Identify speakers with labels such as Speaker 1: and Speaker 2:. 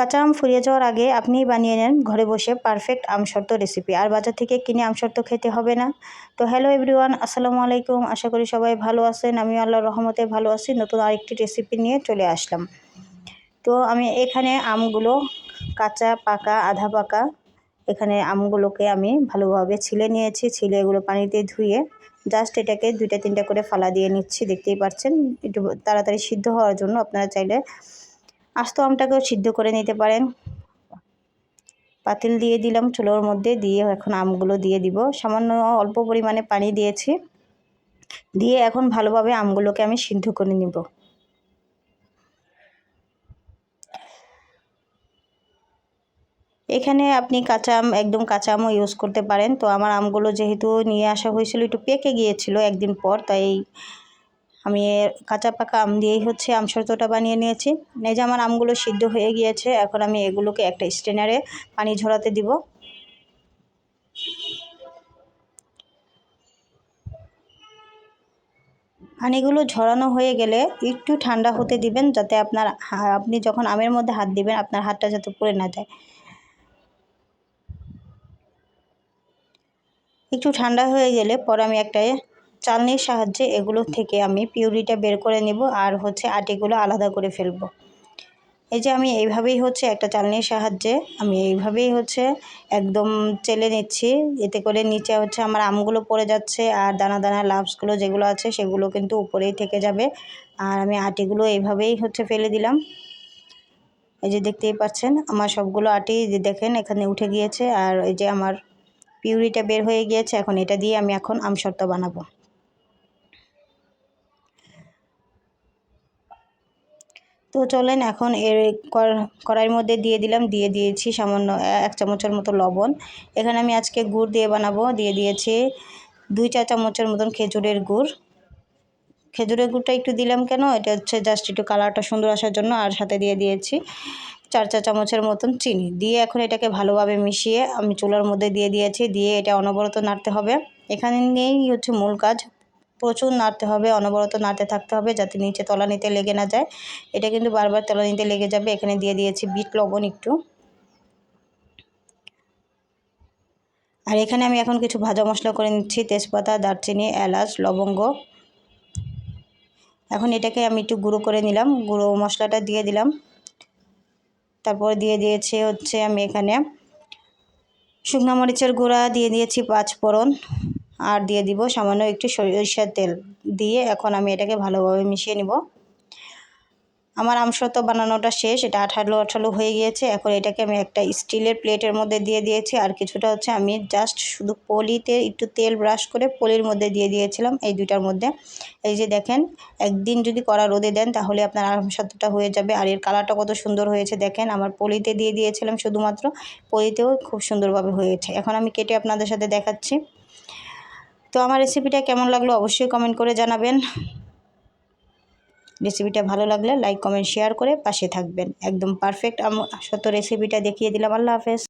Speaker 1: কাঁচা আম ফুরিয়ে যাওয়ার আগে আপনিই বানিয়ে নেন ঘরে বসে পারফেক্ট আম শর্ত রেসিপি আর বাজার থেকে কিনে আম শর্ত খেতে হবে না। তো হ্যালো এভরিওয়ান আসসালামু আলাইকুম। আশা করি সবাই ভালো আছেন। আমি আল্লাহর রহমতে ভালো আছি। নতুন আরেকটি রেসিপি নিয়ে চলে আসলাম। তো আমি এখানে আমগুলো কাঁচা, পাকা, আধা পাকা এখানে আমগুলোকে আমি ভালোভাবে ছিলে নিয়েছি। ছিলে এগুলো পানিতে ধুয়ে জাস্ট এটাকে দুইটা তিনটা করে ফালা দিয়ে নিচ্ছি। দেখতেই পাচ্ছেন, একটু তাড়াতাড়ি সিদ্ধ হওয়ার জন্য। আপনারা চাইলে আস্ত আমটাকেও সিদ্ধ করে নিতে পারেন। পাতিল দিয়ে দিলাম চুলোর মধ্যে, দিয়ে এখন আমগুলো দিয়ে দিব। সামান্য অল্প পরিমাণে পানি দিয়েছি। দিয়ে এখন ভালোভাবে আমগুলোকে আমি সিদ্ধ করে নিব। এখানে আপনি কাঁচা আম, একদম কাঁচা আমও ইউজ করতে পারেন। তো আমার আমগুলো যেহেতু নিয়ে আসা হয়েছিল, একটু পেকে গিয়েছিল একদিন পর, তাই আমি কাঁচা পাকা আম দিয়েই হচ্ছে আম শর্তটা বানিয়ে নিয়েছি। এই যে আমার আমগুলো সিদ্ধ হয়ে গিয়েছে, এখন আমি এগুলোকে একটা স্টেনারে পানি ঝরাতে দিব। পানিগুলো ঝরানো হয়ে গেলে একটু ঠান্ডা হতে দিবেন, যাতে আপনার আপনি যখন আমের মধ্যে হাত দিবেন, আপনার হাতটা যাতে পড়ে না যায়। একটু ঠান্ডা হয়ে গেলে পরে আমি একটা চালনির সাহায্যে এগুলো থেকে আমি পিউরিটা বের করে নেব আর হচ্ছে আটিগুলো আলাদা করে ফেলব। এই যে আমি এইভাবেই হচ্ছে একটা চালনির সাহায্যে আমি এইভাবেই হচ্ছে একদম চেলে নিচ্ছি। এতে করে নিচে হচ্ছে আমার আমগুলো পড়ে যাচ্ছে আর দানা দানা লাভসগুলো যেগুলো আছে সেগুলো কিন্তু উপরেই থেকে যাবে। আর আমি আটিগুলো এইভাবেই হচ্ছে ফেলে দিলাম। এই যে দেখতেই পাচ্ছেন আমার সবগুলো আটি দেখেন এখানে উঠে গিয়েছে আর এই যে আমার পিউরিটা বের হয়ে গিয়েছে। এখন এটা দিয়ে আমি এখন আমশর্ত বানাবো। তো চলেন এখন এর কড়াইয়ের মধ্যে দিয়ে দিলাম, দিয়ে দিয়েছি সামান্য এক চামচের মতো লবণ। এখানে আমি আজকে গুড় দিয়ে বানাবো। দিয়ে দিয়েছি দুই চা চামচের মতন খেজুরের গুড়। খেজুরের গুড়টা একটু দিলাম কেন? এটা হচ্ছে জাস্ট একটু কালারটা সুন্দর আসার জন্য। আর সাথে দিয়ে দিয়েছি চার চা চামচের মতন চিনি। দিয়ে এখন এটাকে ভালোভাবে মিশিয়ে আমি চুলার মধ্যে দিয়ে দিয়েছি। দিয়ে এটা অনবরত নাড়তে হবে। এখানে নিয়েই হচ্ছে মূল কাজ। প্রচুর নাড়তে হবে, অনবরত নাড়তে থাকতে হবে যাতে নিচে তলা নিতে লেগে না যায়। এটা কিন্তু বারবার তলা নিতে লেগে যাবে। এখানে দিয়ে দিয়েছি বিট লবণ একটু। আর এখানে আমি এখন কিছু ভাজা মশলা করে নিচ্ছি, তেজপাতা, দারচিনি, এলাচ, লবঙ্গ। এখন এটাকে আমি একটু গুঁড়ো করে নিলাম। গুঁড়ো মশলাটা দিয়ে দিলাম। তারপর দিয়ে দিয়েছে হচ্ছে আমি এখানে শুকনো মরিচের গুঁড়া, দিয়ে দিয়েছি পাঁচ ফোড়ন আর দিয়ে দিব সামান্য একটু সরিষার তেল দিয়ে এখন আমি এটাকে ভালোভাবে মিশিয়ে নিব। আমার আমসত বানানোটা শেষ, এটা আঠালো আঠালো হয়ে গিয়েছে। এখন এটাকে আমি একটা স্টিলের প্লেটের মধ্যে দিয়ে দিয়েছি। আর কিছুটা হচ্ছে আমি জাস্ট শুধু পলিতে একটু তেল ব্রাশ করে পলির মধ্যে দিয়ে দিয়েছিলাম এই দুইটার মধ্যে। এই যে দেখেন, একদিন যদি কড়া রোদে দেন তাহলে আপনার আমসতটা হয়ে যাবে। আর এর কালারটা কত সুন্দর হয়েছে দেখেন, আমার পলিতে দিয়ে দিয়েছিলাম শুধুমাত্র। পলিতেও খুব সুন্দরভাবে হয়েছে। এখন আমি কেটে আপনাদের সাথে দেখাচ্ছি। তো আমার রেসিপিটা কেমন লাগল অবশ্যই কমেন্ট করে জানাবেন। রেসিপিটা ভালো লাগলে লাইক কমেন্ট শেয়ার করে পাশে থাকবেন। একদম পারফেক্ট সত্য রেসিপিটা দেখিয়ে দিলাম। আল্লাহ হাফেজ।